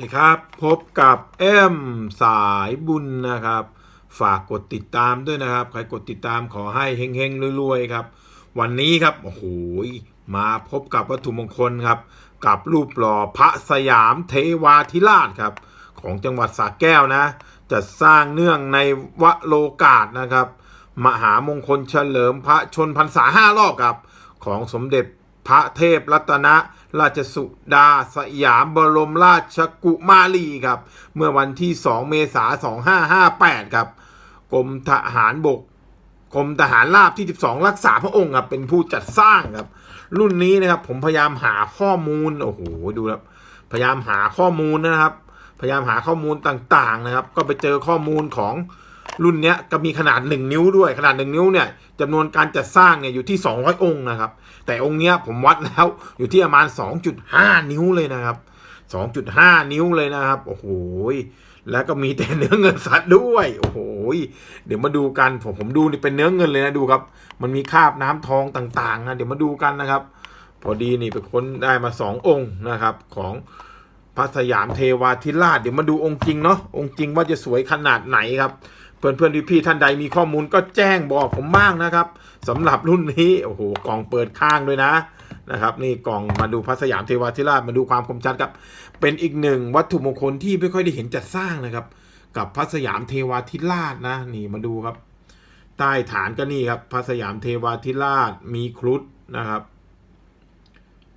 ดีครับ พบกับเอ็มสายบุญนะครับ ฝากกดติดตามด้วยนะครับ ใครกดติดตามขอให้เฮงๆรวยๆครับ วันนี้ครับโอ้โหมาพบกับวัตถุมงคลครับ กับรูปหล่อพระสยามเทวาธิราชครับ ของจังหวัดสระแก้วนะ จะสร้างเนื่องในวโลกาสนะครับ มหามงคลเฉลิมพระชนพรรษาห้ารอบครับ ของสมเด็จ พระเทพรัตนราชสุดาสยามบรมราชกุมารีครับ เมื่อวันที่ 2 เมษายน 2558 ครับกรมทหารบกกรมทหารราบที่ 12 รักษาพระองค์ครับเป็นผู้จัดสร้างครับ รุ่นนี้นะครับผมพยายามหาข้อมูลโอ้โหดูครับพยายามหาข้อมูลนะครับ พยายามหาข้อมูลต่างๆนะครับ ก็ไปเจอข้อมูลของ รุ่นเนี้ยก็มีขนาด 1 นิ้วด้วยขนาด 1 นิ้วเนี่ยจำนวนการจัดสร้างเนี่ยอยู่ที่ 200 องค์นะครับ แต่องค์เนี้ยผมวัดแล้วอยู่ที่ประมาณ 2.5 นิ้วเลยนะครับ 2.5 นิ้วเลยนะครับ โอ้โหแล้วก็มีแต่เนื้อเงินสัตว์ด้วย โอ้โห เดี๋ยวมาดูกันผมผมดูนี่เป็นเนื้อเงินเลยนะดูครับ มันมีคราบน้ำทองต่างๆนะเดี๋ยวมาดูกันนะครับ พอดีนี่ไปค้นได้มาสององค์นะครับ ของพระสยามเทวาธิราช เดี๋ยวมาดูองค์จริงเนาะองค์จริงว่าจะสวยขนาดไหนครับ เพื่อนเพื่อนพี่ท่านใดมีข้อมูลก็แจ้งบอกผมบ้างนะครับสำหรับรุ่นนี้โอ้โหกล่องเปิดข้างด้วยนะนะครับ นี่กล่องมาดูพระสยามเทวาธิราชมาดูความคมชัดครับ เป็นอีกหนึ่งวัตถุมงคลที่ไม่ค่อยได้เห็นจัดสร้างนะครับ กับพระสยามเทวาธิราชนะ นี่มาดูครับ ใต้ฐานก็นี่ครับพระสยามเทวาธิราชมีครุฑนะครับ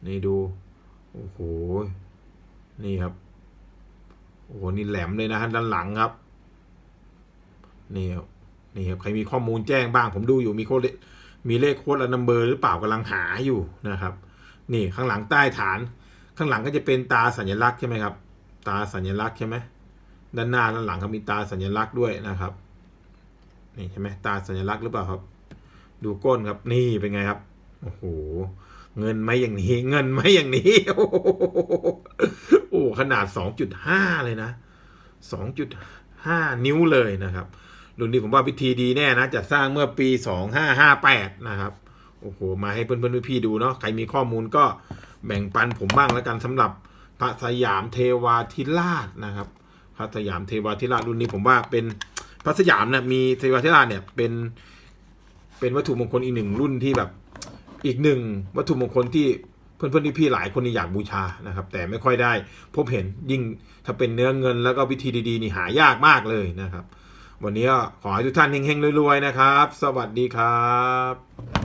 นี่ดูโอ้โหนี่ครับโอ้โหนี่แหลมเลยนะฮะด้านหลังครับ นี่ครับนี่ครับใครมีข้อมูลแจ้งบ้าง ผมดูอยู่มีโค้ดมีเลขโค้ดและนัมเบอร์หรือเปล่ากำลังหาอยู่นะครับ นี่ข้างหลังใต้ฐาน ข้างหลังก็จะเป็นตาสัญลักษณ์ใช่ไหมครับ ตาสัญลักษณ์ใช่ไหมด้านหน้าด้านหลังก็มีตาสัญลักษณ์ด้วยนะครับ นี่ใช่ไหมตาสัญลักษณ์หรือเปล่าครับ ดูก้นครับนี่เป็นไงครับโอ้โหเงินไหมอย่างนี้ เงินไหมอย่างนี้ โอ้โหโอ้ขนาด2.5เลยนะ2.5นิ้วเลยนะครับ รุ่นนี้ผมว่าพิธีดีแน่นะจัดสร้างเมื่อปี 2558 นะครับโอ้โหมาให้เพื่อนๆพี่ๆดูเนาะใครมีข้อมูลก็แบ่งปันผมบ้างแล้วกันสำหรับพระสยามเทวาธิราชนะครับ พระสยามเทวาธิราชรุ่นนี้ผมว่าเป็นพระสยามเนี่ยมีเทวาธิราชเนี่ยเป็นเป็นวัตถุมงคลอีกหนึ่งรุ่นที่แบบอีกหนึ่งวัตถุมงคลที่เพื่อนๆพี่ๆหลายคนนี่อยากบูชานะครับ แต่ไม่ค่อยได้พบเห็นยิ่งถ้าเป็นเนื้อเงินแล้วก็วิธีดีๆนี่หายากมากเลยนะครับ วันนี้ก็ขอให้ทุกท่านเฮงๆรวยๆนะครับ สวัสดีครับ